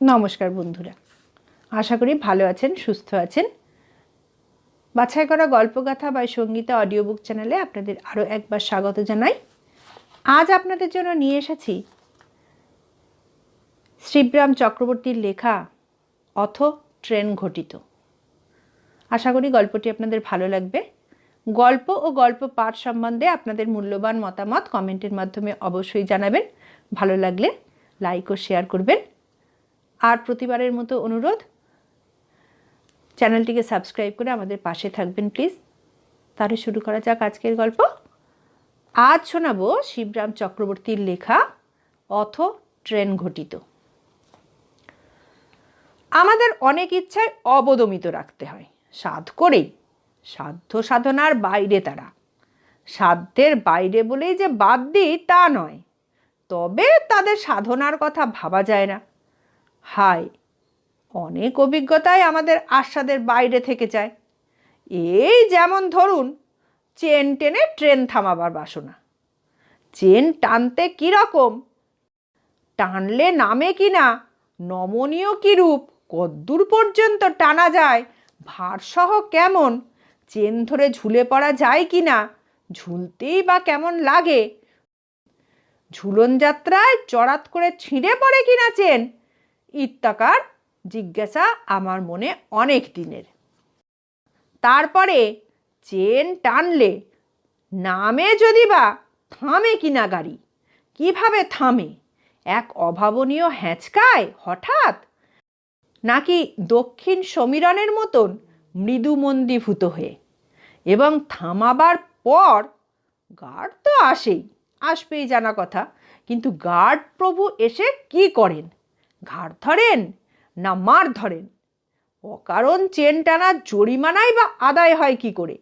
নমস্কার বন্ধুরা। আশা করি ভালো আছেন, সুস্থ আছেন। বাছাই করা গল্পগাথা বা সঙ্গীতা অডিও বুক চ্যানেলে আপনাদের আরও একবার স্বাগত জানাই। আজ আপনাদের জন্য নিয়ে এসেছি শ্রীব্রাম চক্রবর্তীর লেখা অথ ট্রেন ঘটিত। আশা করি গল্পটি আপনাদের ভালো লাগবে। গল্প ও গল্প পাঠ সম্বন্ধে আপনাদের মূল্যবান মতামত কমেন্টের মাধ্যমে অবশ্যই জানাবেন। ভালো লাগলে লাইক ও শেয়ার করবেন। আর প্রতিবারের মতো অনুরোধ, চ্যানেলটিকে সাবস্ক্রাইব করে আমাদের পাশে থাকবেন, প্লিজ। তাহলে শুরু করা যাক আজকের গল্প। আজ শোনাবো শিবরাম চক্রবর্তীর লেখা, অথ ট্রেন ঘটিত। আমাদের অনেক ইচ্ছায় অবদমিত রাখতে হয়। সাধ করেই। সাধ্য সাধনার বাইরে তারা। সাধ্যের বাইরে বলেই যে বাদ দিই তা নয়। তবে তাদের সাধনার কথা ভাবা যায় না। হায়, অনেক অভিজ্ঞতাই আমাদের আস্বাদের বাইরে থেকে যায়। এই যেমন ধরুন, চেন টেনে ট্রেন থামাবার বাসনা। চেন টানতে কীরকম টানলে নামে কি না? নমনীয় কী রূপ? কদ্দূর পর্যন্ত টানা যায়? ভারসহ কেমন? চেন ধরে ঝুলে পড়া যায় কি না? ঝুলতেই বা কেমন লাগে? ঝুলন যাত্রায় চড়াত করে ছিঁড়ে পড়ে কিনা চেন? ইত্যাকার জিজ্ঞাসা আমার মনে অনেক দিনের। তারপরে চেন টানলে, নামে যদি বা থামে কিনা গাড়ি, কীভাবে থামে? এক অভাবনীয় হ্যাঁচকায় হঠাৎ? নাকি দক্ষিণ সমীরণের মতন মৃদু মন্দীভূত হয়ে? এবং থামাবার পর গার্ড তো আসেই, আসবেই জানা কথা, কিন্তু গার্ড প্রভু এসে কি করেন? ঘাড় ধরেন না মার ধরেন? অকারণ চেন টানা জরিমানাই বা আদায় হয় কি করে?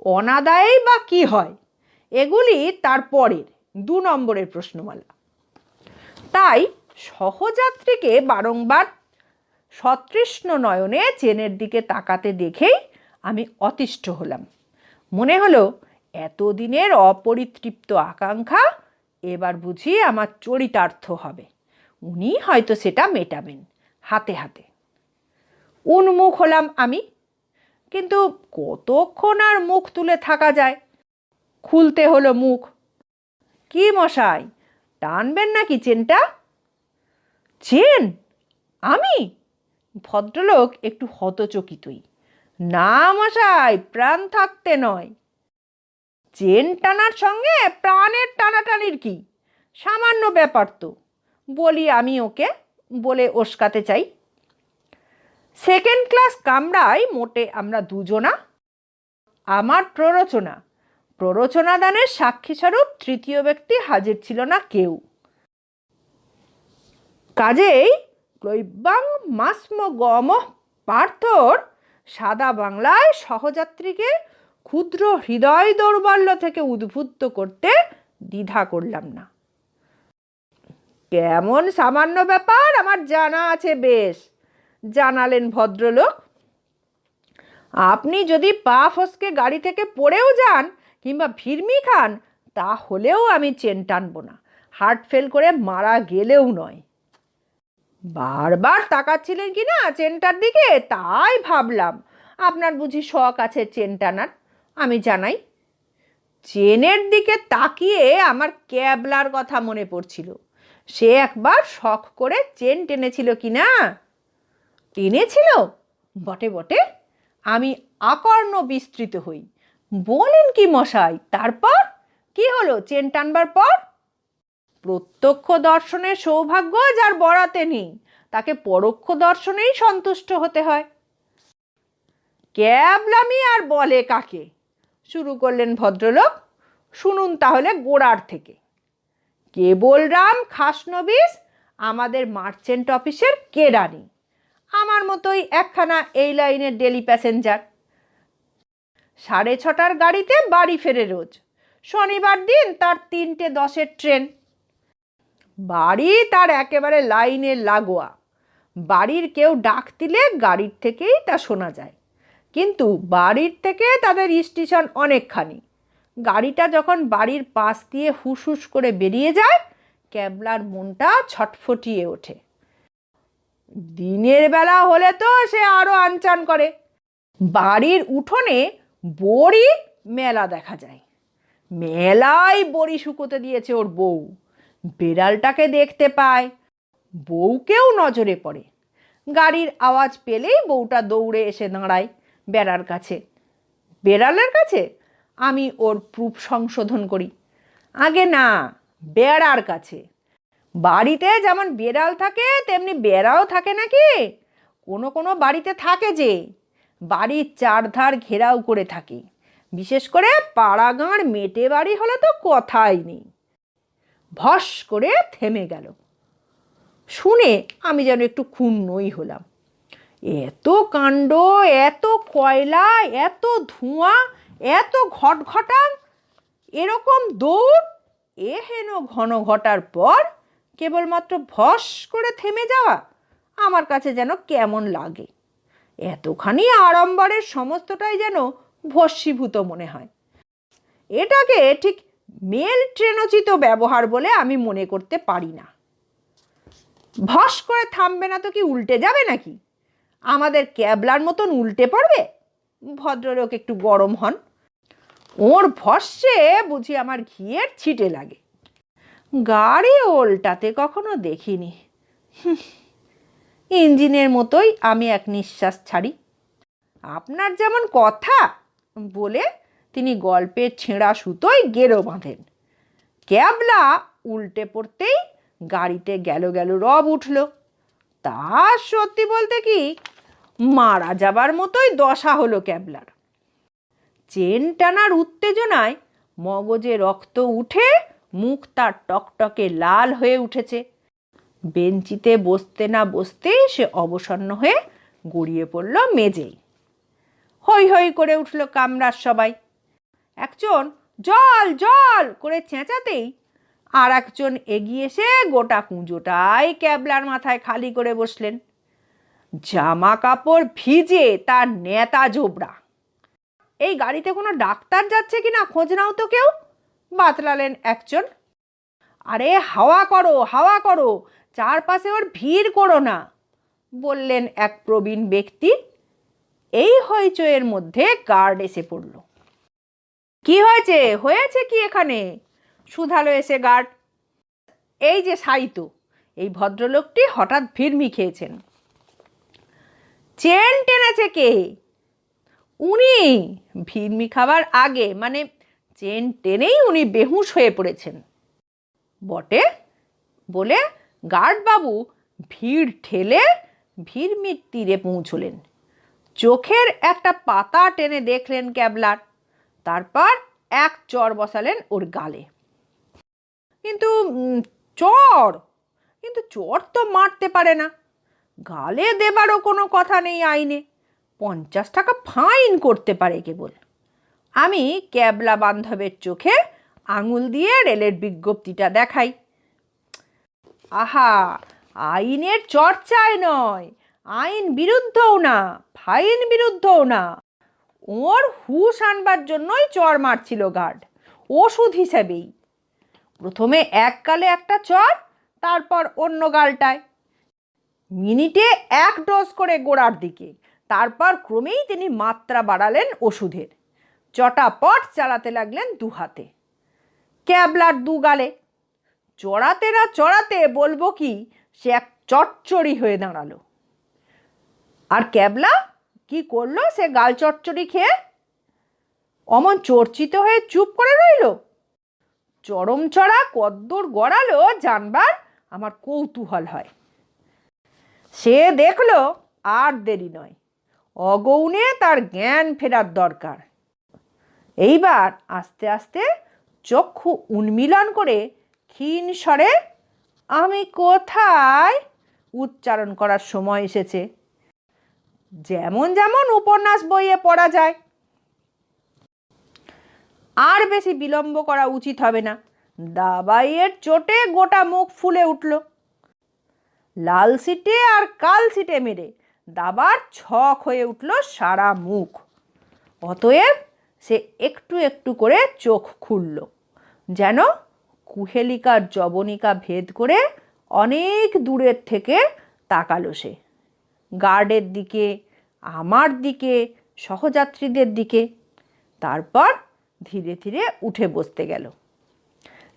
অনাদায়েই বা কি হয়? এগুলি তার পরের দু নম্বরের প্রশ্নমালা। তাই সহযাত্রীকে বারংবার সতৃষ্ণ নয়নে চেনের দিকে তাকাতে দেখেই আমি অতিষ্ঠ হলাম। মনে হলো, এতদিনের অপরিতৃপ্ত আকাঙ্ক্ষা এবার বুঝি আমার চরিতার্থ হবে। উনি হয়তো সেটা মেটাবেন, হাতে হাতে। উন্মুখ হলাম আমি, কিন্তু কতক্ষণ আর মুখ তুলে থাকা যায়? খুলতে হলো মুখ। কি মশাই, টানবেন নাকি চেনটা? চেন? আমি? ভদ্রলোক একটু হতচকিতই। না মশাই, প্রাণ থাকতে নয়। চেন টানার সঙ্গে প্রাণের টানাটানির কি? সামান্য ব্যাপার তো। বলি আমি ওকে, বলে ওস্কাতে চাই। সেকেন্ড ক্লাস কামরায় মোটে আমরা দুজনা, আমার প্ররোচনা। প্ররোচনা দানের সাক্ষীস্বরূপ তৃতীয় ব্যক্তি হাজির ছিল না কেউ। কাজেই ক্লৈবাং মাস্ম গম পার্থর সাদা বাংলায় সহযাত্রীকে ক্ষুদ্র হৃদয় দৌর্বল্য থেকে উদ্বুদ্ধ করতে দ্বিধা করলাম না। কেমন সামান্য ব্যাপার, আমার জানা আছে বেশ। জানালেন ভদ্রলোক। আপনি যদি পা ফসকে গাড়ি থেকে পড়েও যান কিংবা ভিড়মি খান, তাহলেও আমি চেন টানবো না। হার্ট ফেল করে মারা গেলেও নয়। বারবার তাকাচ্ছিলেন কি না চেনটার দিকে? তাই ভাবলাম, আপনার বুঝি শখ আছে চেন টানার, আমি জানাই। চেনের দিকে তাকিয়ে আমার ক্যাবলার কথা মনে পড়ছিল। সে একবার শখ করে চেন টেনেছিল কি না? টেনেছিল? বটে বটে। আমি আকর্ণ বিস্তৃত হই। বলেন কি মশাই, তারপর? কি হলো চেন টানবার পর? প্রত্যক্ষ দর্শনের সৌভাগ্য যার বরাতে নেই, তাকে পরোক্ষ দর্শনেই সন্তুষ্ট হতে হয়। ক্যাবলামি আর বলে কাকে? শুরু করলেন ভদ্রলোক। শুনুন তাহলে গোড়ার থেকে। কেবল রাম খাসনবিস আমাদের মার্চেন্ট অফিসের কেরানি আমার মতোই একখানা এই লাইনের ডেলি প্যাসেঞ্জার সাড়ে ছটার গাড়িতে বাড়ি ফেরে রোজ। শনিবার দিন তার তিনটে দশের ট্রেন। বাড়ি তার একেবারে লাইনের লাগোয়া। বাড়ির কেউ ডাক দিলে গাড়ির থেকেই তা শোনা যায়। কিন্তু বাড়ির থেকে তাদের স্টেশন অনেকখানি। গাড়িটা যখন বাড়ির পাশ দিয়ে হুস হুস করে বেরিয়ে যায়, ক্যাবলার মনটা ছটফটিয়ে ওঠে। দিনের বেলা হলে তো সে আরও আনচান করে। বাড়ির উঠোনে বড়ি মেলা দেখা যায়। মেলায় বড়ি শুকোতে দিয়েছে ওর বউ। বেড়ালটাকে দেখতে পায়। বউকেও নজরে পড়ে। গাড়ির আওয়াজ পেলেই বউটা দৌড়ে এসে দাঁড়ায় বেড়ার কাছে। বেড়ালের কাছে? আমি ওর প্রুফ সংশোধন করি। আগে না, বেড়ার কাছে। বাড়িতে যেমন বেড়াল থাকে, তেমনি বেড়াও থাকে নাকি? কোনো কোনো বাড়িতে থাকে যে। বাড়ির চারধার ঘেরাও করে থাকে। বিশেষ করে পাড়াগাঁড় মেটে বাড়ি হলে তো কথাই নেই। ভস করে থেমে গেল। শুনে আমি যেন একটু ক্ষুণ্ণই হলাম। এত কাণ্ড, এত কয়লা, এত ধোঁয়া এত ঘটঘটাং, এরকম দৌড়, এ হেন ঘন ঘটার পর কেবলমাত্র ভস করে থেমে যাওয়া আমার কাছে যেন কেমন লাগে। এতখানি আড়ম্বরের সমস্তটাই যেন ভস্মীভূত মনে হয়। এটাকে ঠিক মেল ট্রেনোচিত ব্যবহার বলে আমি মনে করতে পারি না। ভস করে থামবে না তো কি উল্টে যাবে নাকি? আমাদের ক্যাবলার মতন উল্টে পড়বে? ভদ্রলোক একটু গরম হন। ওর ভস্যে বুঝি আমার ঘিয়ের ছিটে লাগে। গাড়ি ওল্টাতে কখনো দেখিনি। ইঞ্জিনের মতোই আমি এক নিঃশ্বাস ছাড়ি। আপনার যেমন কথা বলে তিনি গল্পের ছেঁড়া সুতোয় গেরো বাঁধেন। ক্যাবলা উল্টে পড়তেই গাড়িতে গেল গেল রব উঠল। তা সত্যি বলতে কি, মারা যাবার মতোই দশা হলো ক্যাবলার। চেন টানার উত্তেজনায় মগজে রক্ত উঠে মুখ তার টকটকে লাল হয়ে উঠেছে। বেঞ্চিতে বসতে না বসতেই সে অবসন্ন হয়ে গড়িয়ে পড়ল মেজেই। হই হই করে উঠল কামরার সবাই। একজন জল জল করে চেঁচাতেই আর একজন এগিয়ে এসে গোটা কুঁজোটাই ক্যাবলার মাথায় খালি করে বসলেন। জামা কাপড় ভিজে তার নেতা জোবরা। এই গাড়িতে কোনো ডাক্তার যাচ্ছে কি না খোঁজ নাও তো কেউ? বাতলালেন একজন। আরে হাওয়া করো হাওয়া করো, চারপাশে ওর ভিড় করো না, বললেন এক প্রবীণ ব্যক্তি। এই হইচয়ের মধ্যে গার্ড এসে পড়ল। কি হয়েছে? হয়েছে কি এখানে? শুধালো এসে গার্ড। এই যে সাইতো, এই ভদ্রলোকটি হঠাৎ ভিড়মি খেয়েছেন চেন টেনেছে কে? উনি ভিড়মি খাবার আগে মানে চেন টেনেই উনি বেহুশ হয়ে পড়েছেন। বটে? বলে গার্ডবাবু ভিড় ঠেলে ভিড়মির তীরে পৌঁছলেন। চোখের একটা পাতা টেনে দেখলেন ক্যাবলার। তারপর এক চর বসালেন ওর গালে। কিন্তু চর? কিন্তু চর তো মারতে পারে না। গালে দেবারও কোনো কথা নেই আইনে। পঞ্চাশ টাকা ফাইন করতে পারে কেবল। আমি ক্যাবলা বান্ধবের চোখে আঙুল দিয়ে রেলের বিজ্ঞপ্তিটা দেখাই। আহা, আইনের চর্চায় নয়, আইন বিরুদ্ধও না, ফাইন বিরুদ্ধও না। ওর হুশ আনবার জন্যই চর মারছিল গার্ড, ওষুধ হিসেবেই। প্রথমে এক গালে একটা চর, তারপর অন্য গালটায়। মিনিটে এক ডোজ করে গোড়ার দিকে তারপর ক্রমেই তিনি মাত্রা বাড়ালেন ওষুধের। চটাপট চালাতে লাগলেন দু হাতে। ক্যাবলার দু গালে, চড়াতে না চড়াতে বলব কি, সে এক চচ্চড়ি হয়ে দাঁড়াল। আর ক্যাবলা, কি করল সে গাল চচ্চড়ি খেয়ে? অমন চর্চিত হয়ে চুপ করে রইল? চরম চড়া কদ্দূর গড়ালো জানবার আমার কৌতূহল হয়। সে দেখল আর দেরি নয়। অগৌনে তার জ্ঞান ফেরার দরকার। এইবার আস্তে আস্তে চক্ষু উন্মিলন করে ক্ষীণ স্বরে, আমি কোথায়? উচ্চারণ করার সময় এসেছে। যেমন যেমন উপন্যাস বইয়ে পড়া যায়। আর বেশি বিলম্ব করা উচিত হবে না। দাবাইয়ের চোটে গোটা মুখ ফুলে উঠল। লাল সিটে আর কাল সিটে মেরে দাবার ছক হয়ে উঠল সারা মুখ। অতএব সে একটু একটু করে চোখ খুলল, যেন কুহেলিকার জবনিকা ভেদ করে অনেক দূরের থেকে তাকালো সে। গার্ডের দিকে, আমার দিকে, সহযাত্রীদের দিকে। তারপর ধীরে ধীরে উঠে বসতে গেল।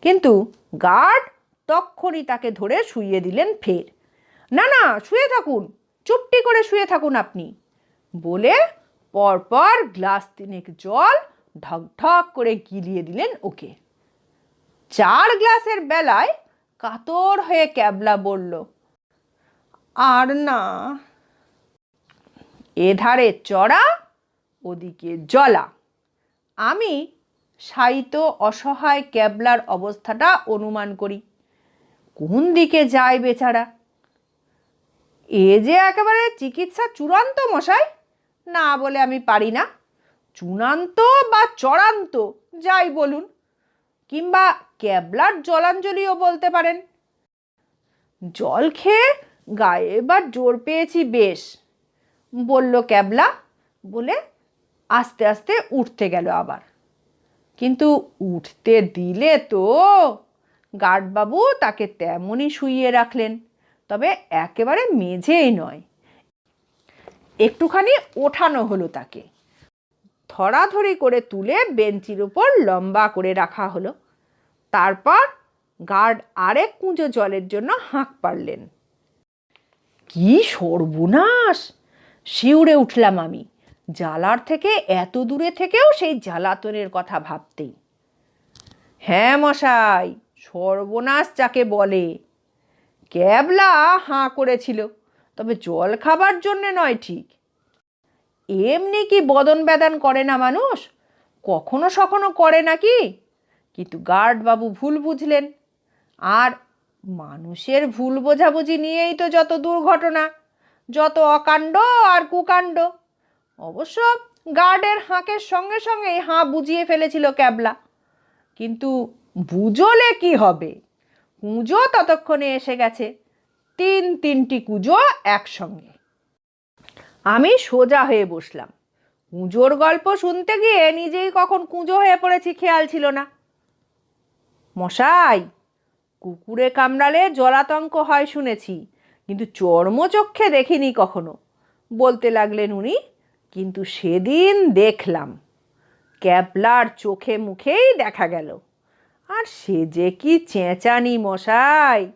কিন্তু গার্ড তক্ষণই তাকে ধরে শুইয়ে দিলেন ফের। না না, শুয়ে থাকুন। চুপটি করে শুয়ে থাকুন আপনি। বলে পরপর গ্লাস তিনেক জল ঢক ঢক করে গিলিয়ে দিলেন ওকে। চার গ্লাসের বেলায় কাতর হয়ে ক্যাবলা বলল, আর না। এধারে চড়া, ওদিকে জলা আমি সাইত অসহায় ক্যাবলার অবস্থাটা অনুমান করি। কোন দিকে যায় বেচারা? এ যে একেবারে চিকিৎসা চূড়ান্ত মশাই, না বলে আমি পারি না। চূড়ান্ত বা চড়ান্ত, যাই বলুন, কিংবা ক্যাবলার জলাঞ্জলিও বলতে পারেন। জল খেয়ে গায়ে এবার জোর পেয়েছি বেশ, বলল ক্যাবলা, বলে আস্তে আস্তে উঠতে গেল আবার। কিন্তু উঠতে দিলে তো গার্ডবাবু তাকে তেমনই শুইয়ে রাখলেন। তবে একেবারে মেঝেই নয়। একটুখানি ওঠানো হলো তাকে। ধরাধরি করে তুলে বেঞ্চির উপর লম্বা করে রাখা হলো। তারপর গার্ড আরেক কুঁজো জলের জন্য হাঁক পারলেন কি সর্বনাশ! শিউরে উঠলাম আমি। জ্বালার থেকে এত দূরে থেকেও সেই জ্বালাতনের কথা ভাবতেই। হ্যাঁ মশাই, সর্বনাশ যাকে বলে। ক্যাবলা হাঁ করেছিল, তবে জল খাবার জন্যে নয় ঠিক। এমনি কি বদন বেদান করে না মানুষ? কখনো সখনো করে নাকি কিন্তু গার্ডবাবু ভুল বুঝলেন। আর মানুষের ভুল বোঝাবুঝি নিয়েই তো যত দুর্ঘটনা, যত অকাণ্ড আর কুকাণ্ড। অবশ্য গার্ডের হাঁকের সঙ্গে সঙ্গেই হাঁ বুঝিয়ে ফেলেছিল ক্যাবলা। কিন্তু বুঝলে কি হবে? কুঁজো ততক্ষণে এসে গেছে। তিন তিনটি কুঁজো একসঙ্গে। আমি সোজা হয়ে বসলাম। কুঁজোর গল্প শুনতে গিয়ে নিজেই কখন কুঁজো হয়ে পড়েছি খেয়াল ছিল না। মশাই, কুকুরে কামড়ালে জলাতঙ্ক হয় শুনেছি, কিন্তু চর্মচক্ষে দেখিনি কখনো। বলতে লাগলেন উনি, কিন্তু সেদিন দেখলাম। ক্যাবলার চোখে মুখেই দেখা গেল। আর সে যে কি চেঁচানি মশাই?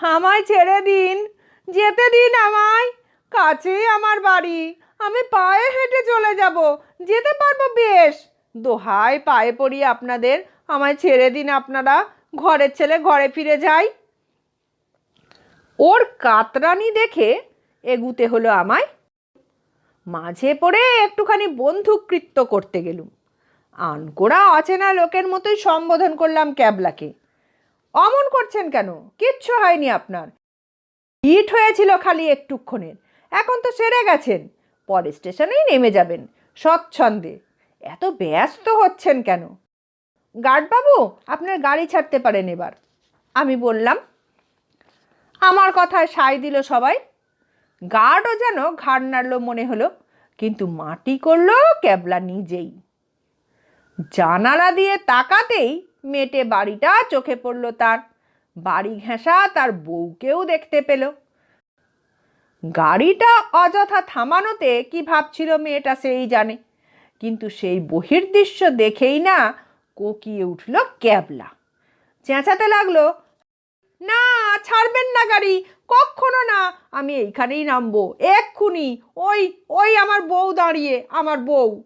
আমায় ছেড়ে দিন, যেতে দিন আমায়। কাছেই আমার বাড়ি, আমি পায়ে হেঁটে চলে যাব, যেতে পারব বেশ। দোহাই পায়ে পড়ি আপনাদের, আমায় ছেড়ে দিন আপনারা, ঘরের ছেলে ঘরে ফিরে যাই। ওর কাতরানি দেখে এগুতে হলো আমায়। মাঝে পড়ে একটুখানি বন্ধুকৃত্য করতে গেলুম। আনকোড়া অচেনা লোকের মতোই সম্বোধন করলাম ক্যাবলাকে। অমন করছেন কেন? কিচ্ছু হয়নি আপনার। হিট হয়েছিল খালি একটুক্ষণের। এখন তো সেরে গেছেন। পরে স্টেশনেই নেমে যাবেন, স্বচ্ছন্দে। এত ব্যস্ত হচ্ছেন কেন? গার্ডবাবু, আপনার গাড়ি ছাড়তে পারেন এবার। আমি বললাম, আমার কথায় সায় দিল সবাই। গার্ডও যেন ঘাড় নাড়ল মনে হলো, কিন্তু মাটি করল ক্যাবলা নিজেই। জানালা দিয়ে তাকাতেই মেটে বাড়িটা চোখে পড়ল তার। বাড়ি ঘেঁষা তার বউকেও দেখতে পেল। গাড়িটা অযথা থামানোতে কি ভাবছিল মেয়েটা সেই জানে। কিন্তু সেই বহির্দৃশ্য দেখেই না কোকিয়ে উঠল ক্যাবলা। চেঁচাতে লাগল, না, ছাড়বেন না গাড়ি কখনো না, আমি এইখানেই নামবো, এক্ষুনি, ওই ওই আমার বউ দাঁড়িয়ে, আমার বউ।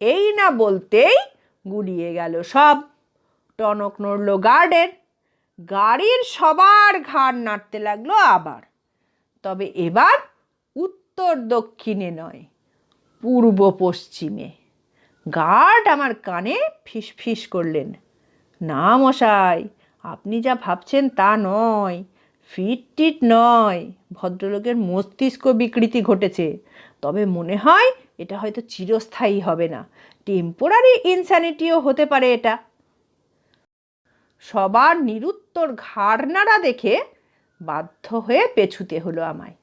এই না বলতেই গুলিয়ে গেল। সব টনক নড়ল গার্ডের গাড়ির সবার ঘাড় নাড়তে লাগল আবার। তবে এবার উত্তর দক্ষিণে নয়, পূর্ব পশ্চিমে। গার্ড আমার কানে ফিস ফিস করলেন, না মশাই, আপনি যা ভাবছেন তা নয়। ফিট টিট নয়, ভদ্রলোকের মস্তিষ্ক বিকৃতি ঘটেছে। তবে মনে হয় এটা হয়তো চিরস্থায়ী হবে না। টেম্পোরারি ইনস্যানিটিও হতে পারে এটা। সবার নিরুত্তর ঘাড় নাড়া দেখে বাধ্য হয়ে পেছুতে হলো আমায়।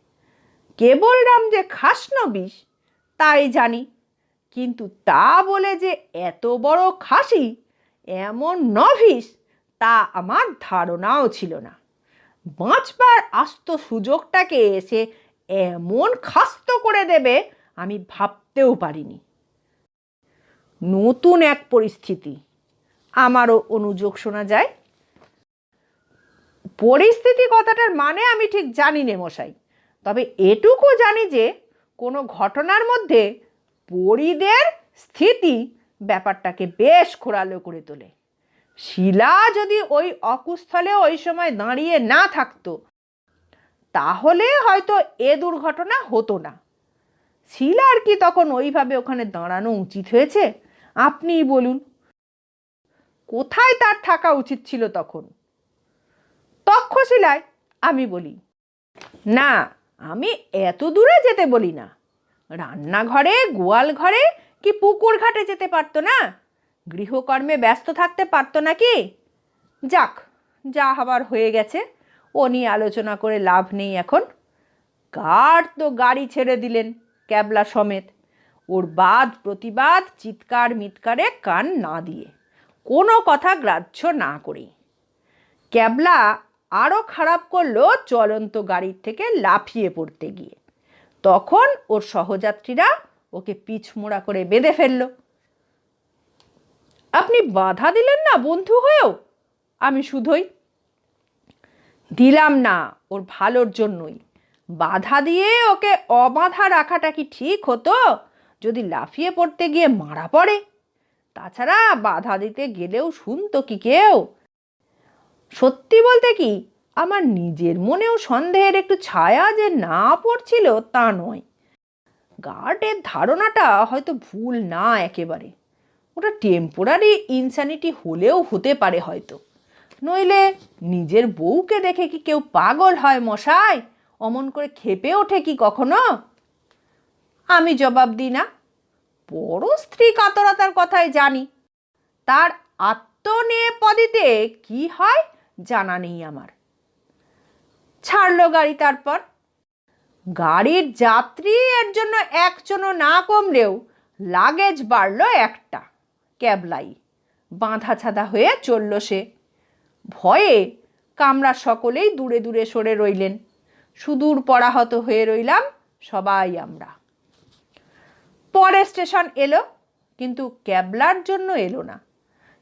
কেবল রাম যে খাস বিষ, তাই জানি। কিন্তু তা বলে যে এত বড় খাসি, এমন নভিস তা আমার ধারণাও ছিল না। বাঁচবার আস্ত সুযোগটাকে এসে এমন খাস্ত করে দেবে আমি ভাবতেও পারিনি। নতুন এক পরিস্থিতি। আমারও অনুযোগ শোনা যায়। পরিস্থিতি কথাটার মানে আমি ঠিক জানি নে মশাই। তবে এটুকু জানি যে, কোনো ঘটনার মধ্যে পরিদের স্থিতি ব্যাপারটাকে বেশ খোরালো করে তোলে। শিলা যদি ওই অকুস্থলে ওই সময় দাঁড়িয়ে না থাকতো, তাহলে হয়তো এ দুর্ঘটনা হতো না। শিলার কি তখন ওইভাবে ওখানে দাঁড়ানো উচিত হয়েছে? আপনিই বলুন। কোথায় তার থাকা উচিত ছিল তখন? তক্ষশিলায় আমি বলি, না, আমি এত দূরে যেতে বলি না। রান্নাঘরে গোয়াল ঘরে কি পুকুর ঘাটে যেতে পারতো না? গৃহকর্মে ব্যস্ত থাকতে পারতো নাকি যাক, যা হবার হয়ে গেছে। ও নিয়ে আলোচনা করে লাভ নেই এখন। কার তো গাড়ি ছেড়ে দিলেন ক্যাবলা সমেত? ওর বাদ প্রতিবাদ চিৎকার মিৎকারে কান না দিয়ে। কোনো কথা গ্রাহ্য না করেই। ক্যাবলা আরও খারাপ করল চলন্ত গাড়ির থেকে লাফিয়ে পড়তে গিয়ে। তখন ওর সহযাত্রীরা ওকে পিছমোড়া করে বেঁধে ফেলল। আপনি বাধা দিলেন না বন্ধু হয়েও? আমি শুধুই। দিলাম না, ওর ভালোর জন্যই। বাধা দিয়ে ওকে অবাধা রাখাটা কি ঠিক হতো? যদি লাফিয়ে পড়তে গিয়ে মারা পড়ে? তাছাড়া বাধা দিতে গেলেও শুনতো কি কেউ? সত্যি বলতে কি, আমার নিজের মনেও সন্দেহের একটু ছায়া যে না পড়ছিল তা নয়। গার্ডের ধারণাটা হয়তো ভুল না একেবারে। ওটা টেম্পোরারি ইনসানিটি হলেও হতে পারে হয়তো। নইলে নিজের বউকে দেখে কি কেউ পাগল হয় মশাই? অমন করে খেপে ওঠে কি কখনো? আমি জবাব দিই না। বড় স্ত্রী কাতরতার কথাই জানি। তার আত্মনেপদিতে কি হয় জানা নেই আমার। ছাড়লো গাড়ি তারপর। গাড়ির যাত্রী এর জন্য একজনও না কমলেও লাগেজ বাড়লো একটা, ক্যাবলাই। বাঁধা ছাদা হয়ে চলল সে। ভয়ে কামরা সকলেই দূরে দূরে সরে রইলেন। সুদূর পরাহত হয়ে রইলাম সবাই আমরা। পরে স্টেশন এলো, কিন্তু ক্যাবলার জন্য এলো না।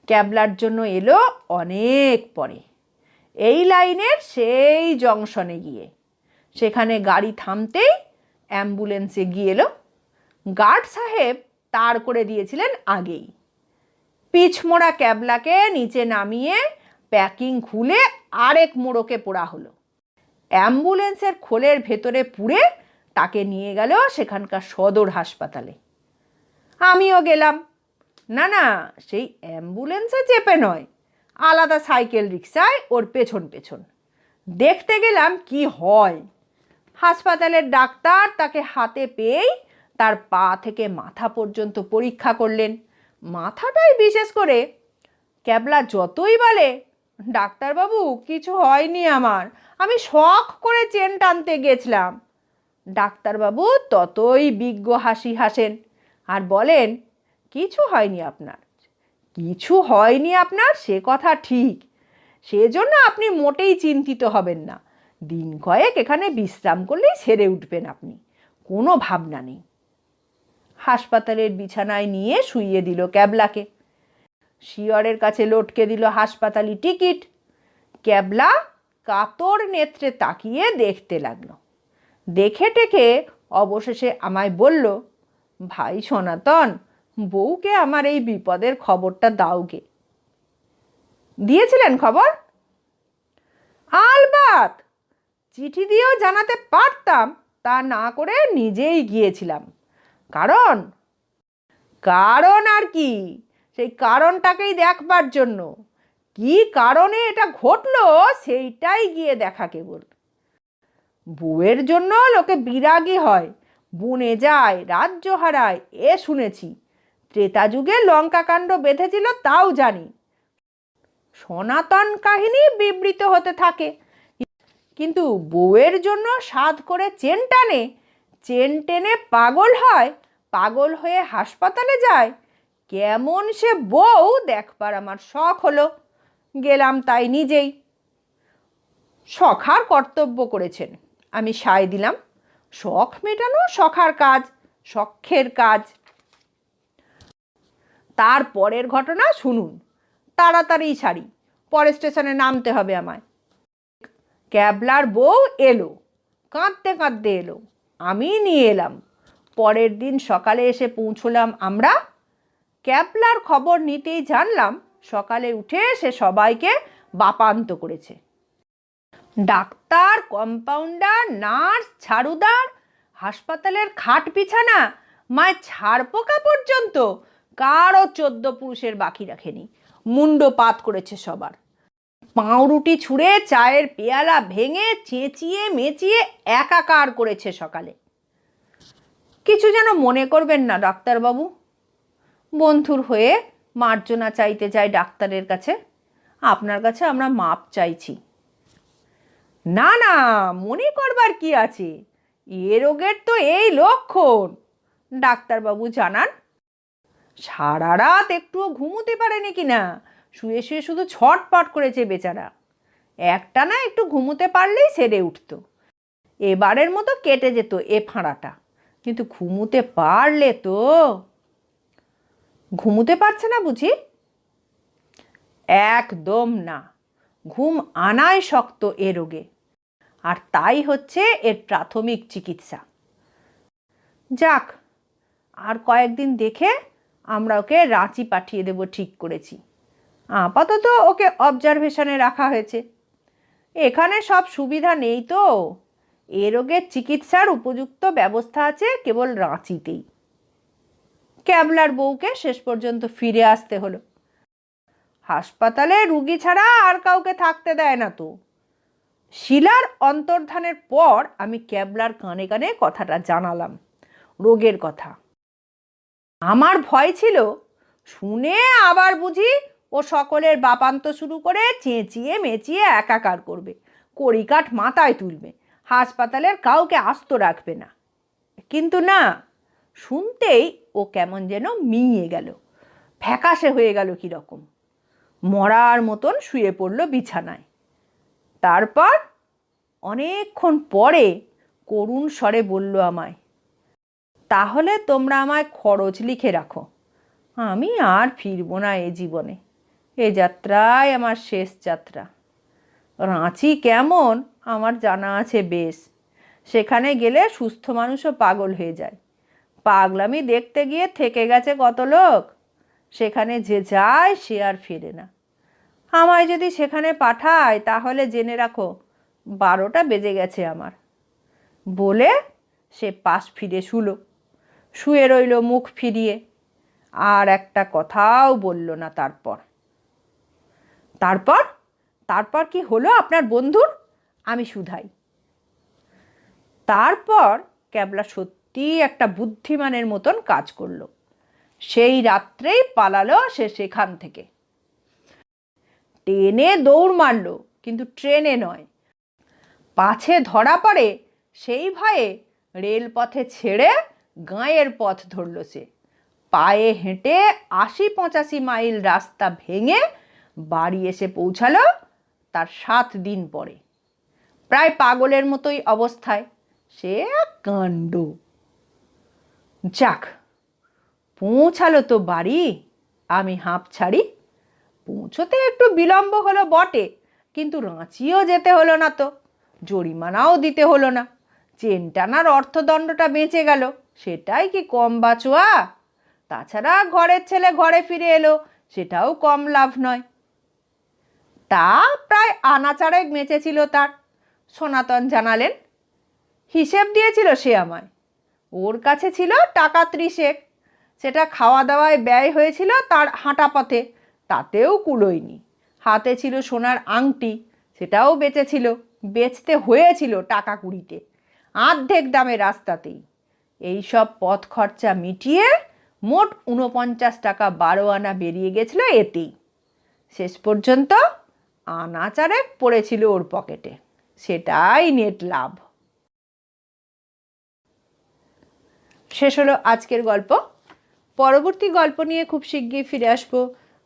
ক্যাবলার জন্য এলো অনেক পরে। এই লাইনের সেই জংশনে গিয়ে। সেখানে গাড়ি থামতেই অ্যাম্বুলেন্সে গিয়ে এলো। গার্ড সাহেব তার করে দিয়েছিলেন আগেই। পিছমোড়া ক্যাবলাকে নিচে নামিয়ে প্যাকিং খুলে আরেক মোড়কে পোড়া হলো। অ্যাম্বুলেন্সের খোলের ভেতরে পুড়ে তাকে নিয়ে গেল সেখানকার সদর হাসপাতালে। আমিও গেলাম। না না, সেই অ্যাম্বুলেন্সে চেপে নয়, আলাদা সাইকেল রিক্সায় ওর পেছন পেছন। দেখতে গেলাম কি হয়। হাসপাতালের ডাক্তার তাকে হাতে পেয়েই তার পা থেকে মাথা পর্যন্ত পরীক্ষা করলেন। মাথাটাই বিশেষ করে। ক্যাবলা যতই বলে, ডাক্তারবাবু, কিছু হয়নি আমার। আমি শখ করে চেন টানতে গেছিলাম। ডাক্তারবাবু ততই বিজ্ঞ হাসি হাসেন। আর বলেন, কিছু হয়নি আপনার। কিছু হয়নি আপনার, সে কথা ঠিক। সেজন্য আপনি মোটেই চিন্তিত হবেন না। দিন কয়েক এখানে বিশ্রাম করলেই সেরে উঠবেন আপনি। কোনো ভাবনা নেই। হাসপাতালের বিছানায় নিয়ে শুইয়ে দিল ক্যাবলাকে। শিয়রের কাছে লটকে দিল হাসপাতালি টিকিট। ক্যাবলা কাতর নেত্রে তাকিয়ে দেখতে লাগল। দেখে টেকে অবশেষে আমায় বলল, ভাই সনাতন, বউকে আমার এই বিপদের খবরটা দাওগে। দিয়েছিলেন খবর? আলবাত! চিঠি দিয়েও জানাতে পারতাম, তা না করে নিজেই গিয়েছিলাম। কারণ কারণ আর কি, সেই কারণটাকেই দেখবার জন্য। কি কারণে এটা ঘটলো, সেইটাই গিয়ে দেখা কেবল। বউয়ের জন্য লোকে বিরাগী হয়। বনে যায়, রাজ্য হারায়, এ শুনেছি। ত্রেতা যুগে লঙ্কাকাণ্ড বেঁধেছিল তাও জানি। সনাতন কাহিনী বিবৃত হতে থাকে। কিন্তু বউয়ের জন্য সাধ করে চেন টানে। চেন টেনে পাগল হয়, পাগল হয়ে হাসপাতালে যায়। কেমন সে বউ দেখবার আমার শখ হলো। গেলাম তাই নিজেই। সখার কর্তব্য করেছেন। আমি সায় দিলাম। শখ মেটানো শখার কাজ, শখের কাজ। তারপরের ঘটনা শুনুন। তাড়াতাড়ি ছাড়ি। পরে স্টেশনে নামতে হবে আমায়। ক্যাবলার বউ এলো। কাঁদতে কাঁদতে এলো। আমি নিয়ে এলাম। পরের দিন সকালে এসে পৌঁছলাম আমরা। ক্যাবলার খবর নিতেই জানলাম, সকালে উঠে সে সবাইকে বাপান্ত করেছে। ডাক্তার কম্পাউন্ডার নার্স ঝাড়ুদার হাসপাতালের খাট বিছানা, মায়ের ছাড় পোকা পর্যন্ত কারও চোদ্দ পুরুষের বাকি রাখেনি। মুন্ড পাত করেছে সবার। পাউরুটি ছুঁড়ে, চায়ের পেয়ালা ভেঙে, চেঁচিয়ে মেচিয়ে একাকার করেছে সকালে। কিছু যেন মনে করবেন না ডাক্তারবাবু। বন্ধুর হয়ে মার্জনা চাইতে যাই ডাক্তারের কাছে। আপনার কাছে আমরা মাপ চাইছি। না না, মনে করবার কি আছে? এ রোগের তো এই লক্ষণ। ডাক্তারবাবু জানান সারা রাত একটুও ঘুমোতে পারেনি কি না? শুয়ে শুয়ে শুধু ছটপট করেছে বেচারা। একটা না একটু ঘুমোতে পারলেই সেরে উঠত। এবারের মতো কেটে যেত এ ফাঁড়াটা। কিন্তু ঘুমোতে পারলে তো? ঘুমোতে পারছে না বুঝি? একদম না। ঘুম আনাই শক্ত এ রোগে। আর তাই হচ্ছে এর প্রাথমিক চিকিৎসা। যাক, আর কয়েকদিন দেখে আমরা ওকে রাঁচি পাঠিয়ে দেব ঠিক করেছি। আপাতত ওকে অবজারভেশনে রাখা হয়েছে। এখানে সব সুবিধা নেই তো। এ রোগের চিকিৎসার উপযুক্ত ব্যবস্থা আছে কেবল রাঁচিতেই। ক্যাবলার বউকে শেষ পর্যন্ত ফিরে আসতে হলো। হাসপাতালে রুগী ছাড়া আর কাউকে থাকতে দেয় না তো। শিলার অন্তর্ধানের পর আমি ক্যাবলার কানে কানে কথাটা জানালাম। রোগের কথা। আমার ভয় ছিল, শুনে আবার বুঝি ও সকলের বাপান্ত শুরু করে চেঁচিয়ে মেচিয়ে একাকার করবে। কড়িকাঠ মাথায় তুলবে, হাসপাতালের কাউকে আস্ত রাখবে না। কিন্তু না, শুনতেই ও কেমন যেন মিইয়ে গেল, ফ্যাকাশে হয়ে গেল কীরকম। মরার মতন শুয়ে পড়ল বিছানায়। তারপর অনেকক্ষণ পরে করুণ স্বরে বলল আমায়, তাহলে তোমরা আমায় খরচ লিখে রাখো। আমি আর ফিরবো না এ জীবনে। এ যাত্রায় আমার শেষ যাত্রা। রাঁচি কেমন আমার জানা আছে বেশ। সেখানে গেলে সুস্থ মানুষও পাগল হয়ে যায়। পাগলামি দেখতে গিয়ে থেকে গেছে কত লোক। সেখানে যে যায় সে আর ফেরে না। আমায় যদি সেখানে পাঠায়, তাহলে জেনে রাখো, বারোটা বেজে গেছে আমার। বলে সে পাশ ফিরে শুলো। শুয়ে রইল মুখ ফিরিয়ে। আর একটা কথাও বলল না তারপর। তারপর? তারপর কি হলো আপনার বন্ধুর? আমি শুধাই। তারপর ক্যাবলা সত্যি একটা বুদ্ধিমানের মতন কাজ করল। সেই রাত্রেই পালালো সে সেখান থেকে। ট্রেনে দৌড় মারলো, কিন্তু ট্রেনে নয়। পাছে ধরা পড়ে, সেই ভয়ে রেলপথে ছেড়ে গাঁয়ের পথ ধরল সে। পায়ে হেঁটে আশি পঁচাশি মাইল রাস্তা ভেঙে বাড়ি এসে পৌঁছালো, তার সাত দিন পরে। প্রায় পাগলের মতোই অবস্থায়, সে কাণ্ড। যাক, পৌঁছালো তো বাড়ি, আমি হাঁপ ছাড়ি পৌঁছতে একটু বিলম্ব হলো বটে, কিন্তু রাঁচিও যেতে হলো না তো, জরিমানাও দিতে হলো না। চেন টানার অর্থদণ্ডটা বেঁচে গেল, সেটাই কি কম বাঁচোয়া তাছাড়া ঘরের ছেলে ঘরে ফিরে এলো, সেটাও কম লাভ নয়। তা প্রায় আনাচারে বেঁচেছিল তার, সনাতন জানালেন। হিসেব দিয়েছিল সে আমায়। ওর কাছে ছিল টাকা ত্রিশেক, সেটা খাওয়া দাওয়ায় ব্যয় হয়েছিল তার হাঁটা পথে। তাতেও কুলোয়নি হাতে ছিল সোনার আংটি, সেটাও বেচেছিল, বেচতে হয়েছিল টাকা কুড়িতে, আর্ধেক দামে রাস্তাতেই। এই সব পথ খরচা মিটিয়ে মোট উনপঞ্চাশ টাকা বারো আনা বেরিয়ে গেছিল এতেই। শেষ পর্যন্ত আনা চারেক পড়েছিল ওর পকেটে, সেটাই নেট লাভ। শেষ হলো আজকের গল্প। পরবর্তী গল্প নিয়ে খুব শিগগির ফিরে আসব।